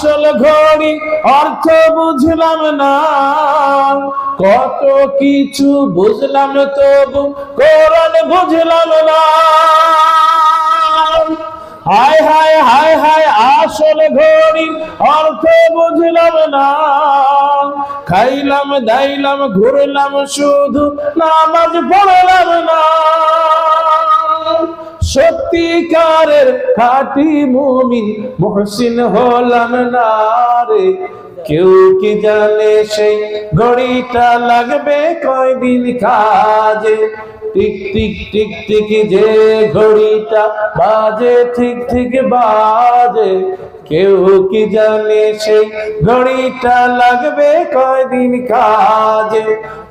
আসল ঘড়ি অর্থ বুঝলাম না। কত কিছু বুঝলাম তবু কোরআন বুঝলাম না। হায় হায় হায় হায়, আসল ঘড়ি অর্থ বুঝলাম না। খাইলাম, দাইলাম, ঘুরলাম, শুধু নামাজ পড়লাম না। সত্যিকারের খাটি মুমিন মহসিন হলাম না রে। কেউ কি জানে সেই ঘড়িটা লাগবে কয়দিন কাজে? টিক টিক টিক টিক যে ঘড়িটা বাজে, ঠিক ঠিক বাজে। কেউ কি জানে সেই ঘড়িটা লাগবে কয়দিন কাজে?